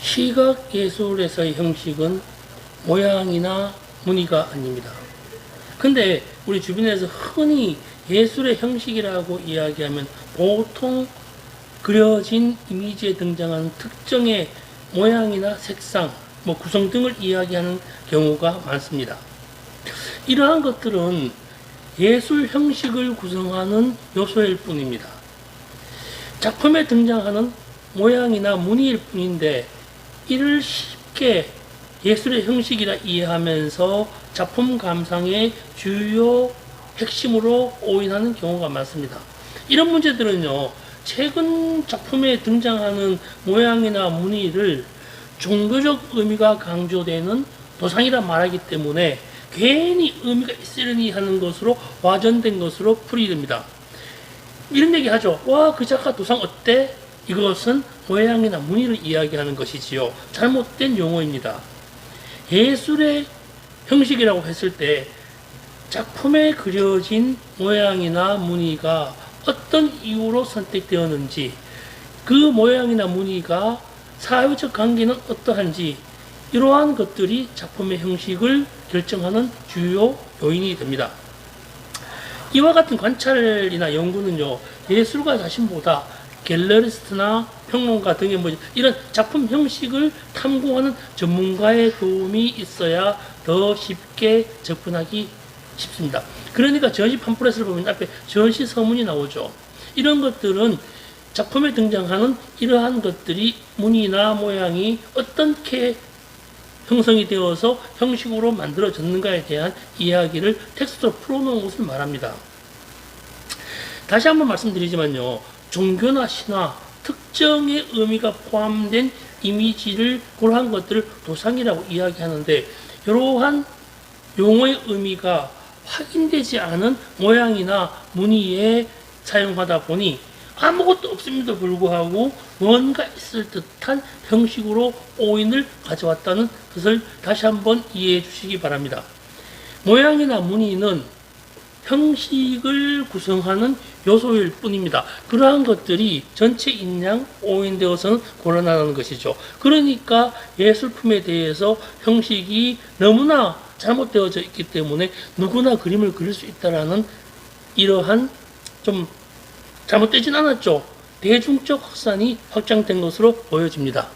시각 예술에서의 형식은 모양이나 무늬가 아닙니다. 근데 우리 주변에서 흔히 예술의 형식이라고 이야기하면 보통 그려진 이미지에 등장하는 특정의 모양이나 색상, 뭐 구성 등을 이야기하는 경우가 많습니다. 이러한 것들은 예술 형식을 구성하는 요소일 뿐입니다. 작품에 등장하는 모양이나 무늬일 뿐인데 이를 쉽게 예술의 형식이라 이해하면서 작품 감상의 주요 핵심으로 오인하는 경우가 많습니다. 이런 문제들은요, 최근 작품에 등장하는 모양이나 무늬를 종교적 의미가 강조되는 도상이라 말하기 때문에 괜히 의미가 있으려니 하는 것으로 와전된 것으로 풀이됩니다. 이런 얘기 하죠. 와, 그 작가 도상 어때? 이것은 모양이나 무늬를 이야기하는 것이지요. 잘못된 용어입니다. 예술의 형식이라고 했을 때 작품에 그려진 모양이나 무늬가 어떤 이유로 선택되었는지 그 모양이나 무늬가 사회적 관계는 어떠한지 이러한 것들이 작품의 형식을 결정하는 주요 요인이 됩니다. 이와 같은 관찰이나 연구는요 예술가 자신보다 갤러리스트나 평론가 등의 뭐 이런 작품 형식을 탐구하는 전문가의 도움이 있어야 더 쉽게 접근하기 쉽습니다. 그러니까 전시 팜플렛을 보면 앞에 전시 서문이 나오죠. 이런 것들은 작품에 등장하는 이러한 것들이 무늬나 모양이 어떻게 형성이 되어서 형식으로 만들어졌는가에 대한 이야기를 텍스트로 풀어놓은 것을 말합니다. 다시 한번 말씀드리지만요. 종교나 신화, 특정의 의미가 포함된 이미지를 고러한 것들을 도상이라고 이야기하는데 이러한 용어의 의미가 확인되지 않은 모양이나 무늬에 사용하다 보니 아무것도 없음에도 불구하고 뭔가 있을 듯한 형식으로 오인을 가져왔다는 것을 다시 한번 이해해 주시기 바랍니다. 모양이나 무늬는 형식을 구성하는 요소일 뿐입니다. 그러한 것들이 전체 인양 오인되어서는 곤란하다는 것이죠. 그러니까 예술품에 대해서 형식이 너무나 잘못되어져 있기 때문에 누구나 그림을 그릴 수 있다라는 이러한 좀 잘못되진 않았죠. 대중적 확산이 확장된 것으로 보여집니다.